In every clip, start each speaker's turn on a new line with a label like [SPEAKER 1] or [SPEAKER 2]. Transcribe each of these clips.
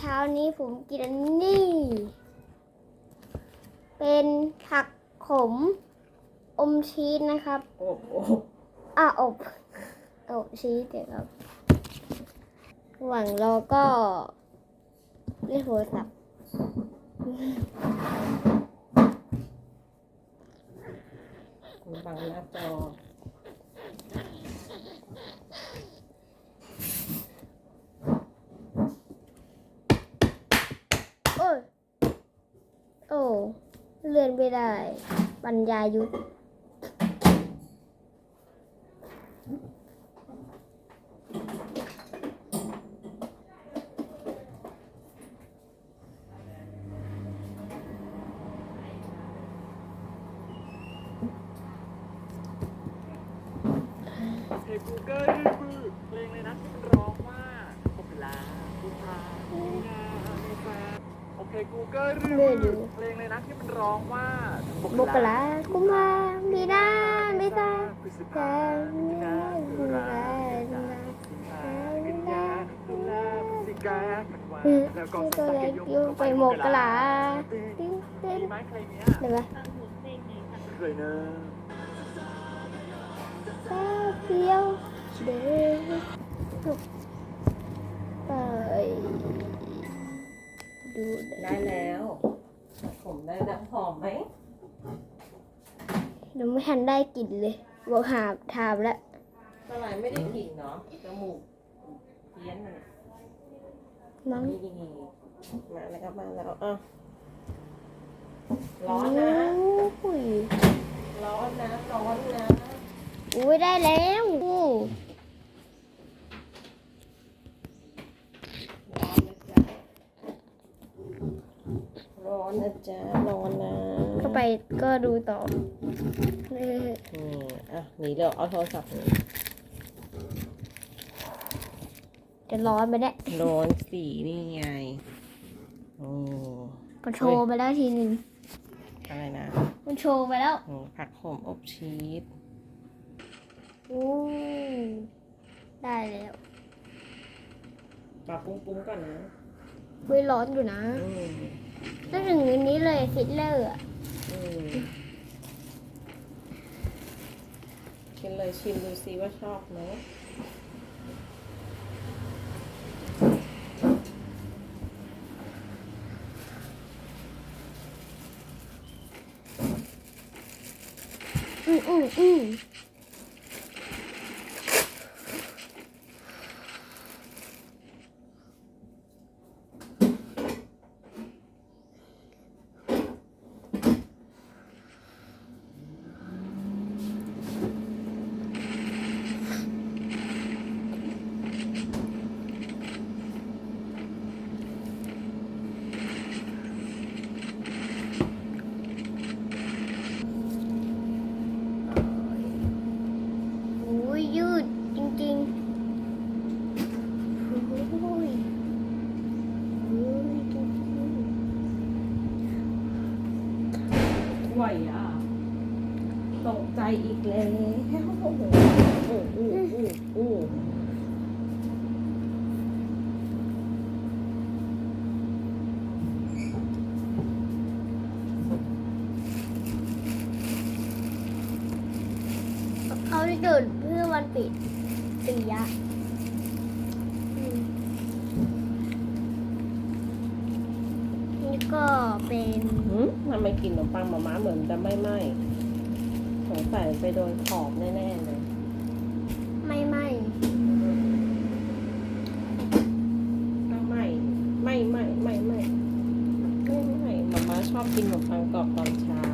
[SPEAKER 1] เช้านี้ผมกินนนี้เป็นผักขม อมชีสนะครับ
[SPEAKER 2] อบอบ
[SPEAKER 1] อะอบอบชีสเดี๋ยวครับหว่างรอก็เล่นโทรศัพท์
[SPEAKER 2] บังหน้าจอ
[SPEAKER 1] โอ้ย โอ้ เลื่อนไม่ได้ ปัญญายุทธ
[SPEAKER 3] เพลง Google นี่คือเพลงเลยนะที่มันร้องว่าโอเปร่าบูชาบูชาเมษา เค Google นี่คือเพลงเลยนะที่มันร้องว่า
[SPEAKER 1] บุกลากุมภามีนาไม่ตา
[SPEAKER 3] พฤษภามีนาตุลาเมษาสิงานสิกาธันวาแล้วก็
[SPEAKER 1] ตัวเล็กยุ่งไปโมกลาติ้งเต้น
[SPEAKER 3] มีไหมใครเนี้ย
[SPEAKER 1] เดี๋ยวนะ
[SPEAKER 3] เคยเนอะ
[SPEAKER 1] แป๊บเดียวเดินไป ดู
[SPEAKER 2] ได้แล้วผมได้แล้วหอมไหม
[SPEAKER 1] เดี๋ยวไม่ทันได้กลิ่นเลยบอกหาทามแล้ว
[SPEAKER 2] สลายไม่ได้กลิ่นเนาะจมูกเพี้ยนมัน
[SPEAKER 1] มั้ง
[SPEAKER 2] นี่มาแล้วมาแล้วอะร้อนนะ
[SPEAKER 1] อุ้ย
[SPEAKER 2] ร้อนนะร้อนนะ
[SPEAKER 1] อุ้ยได้แล้วอู้
[SPEAKER 2] ร้อ นนะจ๊ะร้อนนะจ๊ะร้อนนะ
[SPEAKER 1] เข้าไปก็ดูต่อเออ
[SPEAKER 2] นี่อะหนีเดี๋ยวเอาโทรศัพท์หนี
[SPEAKER 1] จะร้อนไปเนี่ย
[SPEAKER 2] ร้อนสีนี่ไงโอ้
[SPEAKER 1] มันโชว์ไปแล้วทีหนึ่ง
[SPEAKER 2] อะไรนะ
[SPEAKER 1] มันโชว์ไปแล้ว
[SPEAKER 2] โอ้ผักโขมอบชีส
[SPEAKER 1] อู้ได้แล้ว
[SPEAKER 2] ปลาปุ้งปุ้งๆก่อนนะ
[SPEAKER 1] อุ้ยร้อนอยู่นะ
[SPEAKER 2] อืม
[SPEAKER 1] นึ กถึงอันนี้เลยฟิตเลอร์อะ
[SPEAKER 2] อืมกินเลยชิมดูซิว่าชอบไหม
[SPEAKER 1] อืมอืมอืมอุ้ยยืดจริงๆโอ้ยยืดจริง
[SPEAKER 2] ไหวอะ ตกใจอีกแล้วโอ้โหโอ้โหโอ้โห
[SPEAKER 1] เขาได้ตื่นเพื่อวันปิดปียะอืมนี่ก็ เป็น
[SPEAKER 2] หืมทำไมกลินขนมปังมาม่าเหมือนจะไม่ไหม้สงสัยไปโดนขอบแน่ๆเลย
[SPEAKER 1] ไม่ไหม
[SPEAKER 2] ถ้าไหม้ไม่ไหม้ไม่ไหม้ไม่ไหม้มาม่าชอบกินขนมปังกรอบตอนเช้า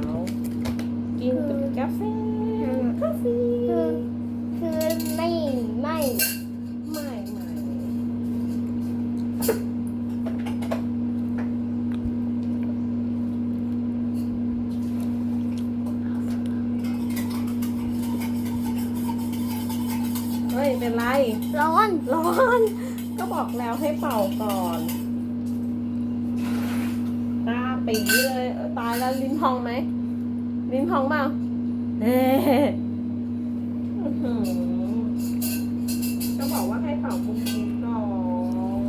[SPEAKER 2] เป็นไร
[SPEAKER 1] ร้อน
[SPEAKER 2] ร้อน ก็บอกแล้วให้เป่าก่อนตาปีเลยตายแล้วลิ้นพองไหม ลิ้นพองเปล่าเอ๊ะก็บอกว่าให้เป่ามุมนี้ก่อน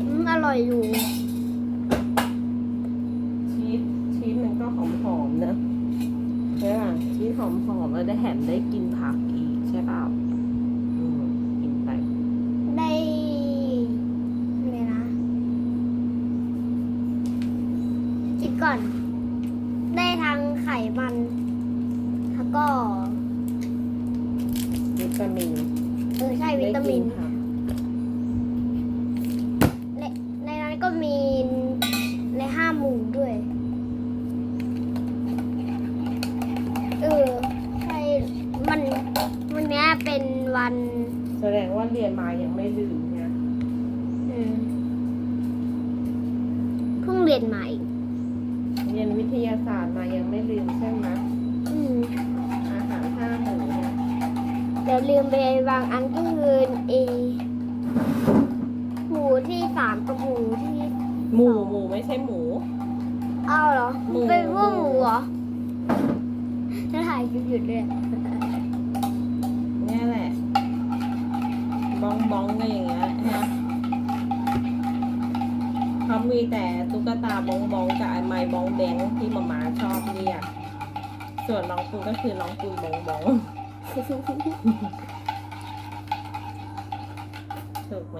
[SPEAKER 1] อื
[SPEAKER 2] มอร่อยอยู่ อมหอมๆแล้วได้แถมได้กินผักอีกใช่เปล่าอืมกินไป
[SPEAKER 1] ได้เลยนะคิดก่อน ได้ทั้งไขมัน แล้วก็
[SPEAKER 2] วิตามิน
[SPEAKER 1] เออใช่วิตามิน
[SPEAKER 2] ได้กิผัก
[SPEAKER 1] ในในนั้นก็มีในห้าหมู่ด้วย เออ ใช่ มันวันเนี้ยเป็น วัน
[SPEAKER 2] แสดงว่าเรียนมายังไม่ลืมเนี่ย
[SPEAKER 1] อืมเพิ่งเรียนใหม่
[SPEAKER 2] เรียนวิทยาศาสตร์มายังไม่ลืมใช่ไหม
[SPEAKER 1] อืม
[SPEAKER 2] อาหารห้าหมู่เนี่ย
[SPEAKER 1] เดี๋ยวลืมไปบางอันก็คือเอหมูที่สามกับหมูที่
[SPEAKER 2] หมูหมูไม่ใช่หมู
[SPEAKER 1] อ้าวเหรอ
[SPEAKER 2] หมู
[SPEAKER 1] เป็นพวกหมูเหรอถ้าถ่ายคลิปหยุดเลย
[SPEAKER 2] เนี่ยแหละ บ้องบ้องก็อย่างเงี้ยนะเขามีแต่ตุ๊กตาบ้องบ้องกับไอ้ไม้บ้องแบงที่มามาชอบเรียก ส่วนน้องปูก็คือน้องปูบ้องบ้องถูกไหม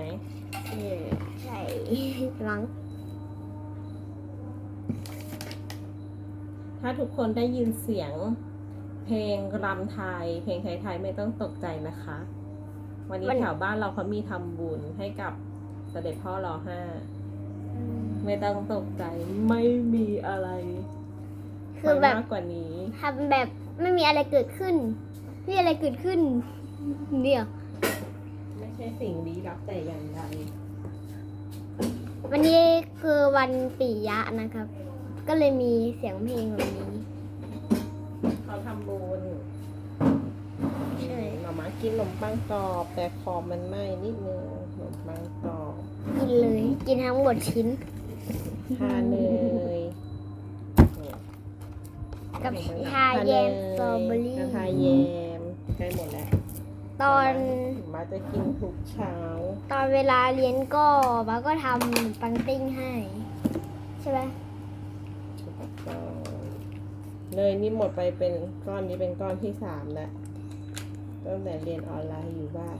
[SPEAKER 1] เออใช่หลัง
[SPEAKER 2] ถ้าทุกคนได้ยินเสียงเพลงรำไทย เพลงไทยๆไม่ต้องตกใจนะคะ วันนี้แถวบ้านเราเขามีทำบุญให้กับเสด็จพ่อรอห้า ไม่ต้องตกใจไม่มีอะไร
[SPEAKER 1] คือแบบ
[SPEAKER 2] มากกว่านี้
[SPEAKER 1] ทำแบบไม่มีอะไรเกิดขึ้นไม่มีอะไรเกิดขึ้น เดี๋ยว
[SPEAKER 2] ไม่ใช่สิ่งลี้ลับแต่อย่างใด
[SPEAKER 1] วันนี้คือวันปิยะนะครับ ก็เลยมีเสียงเพลงแบบนี้
[SPEAKER 2] เขาทำบุญ
[SPEAKER 1] ใช่
[SPEAKER 2] หมามากินขนมปังกรอบ แต่ขอบมันไหม้นิดนึงขนมปังกรอบ
[SPEAKER 1] กินเลย กินทั้งหมดชิ้น
[SPEAKER 2] ทาเนยเนี่ย
[SPEAKER 1] กับชาแยมสตรอเบอรี่
[SPEAKER 2] ทาแยมใกล้หมดแล้ว
[SPEAKER 1] ตอน
[SPEAKER 2] หมาจะกินทุกเช้า
[SPEAKER 1] ตอนเวลาเรียนก็บ้าก็ทำปังติ้งให้ ใช่ไหม
[SPEAKER 2] ก้องเนยนี่หมดไปเป็นก้อนนี้เป็นก้อนที่สามแล้ว ตั้งแต่เรียนออนไลน์อยู่บ้าน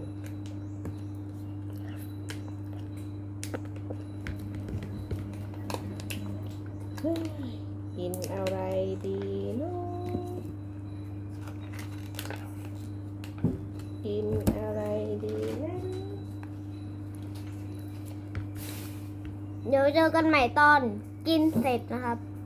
[SPEAKER 2] กินอะไรดีเนาะกินอะไรดีนะ
[SPEAKER 1] เดี๋ยวเจอกันใหม่ตอนกินเสร็จนะครับ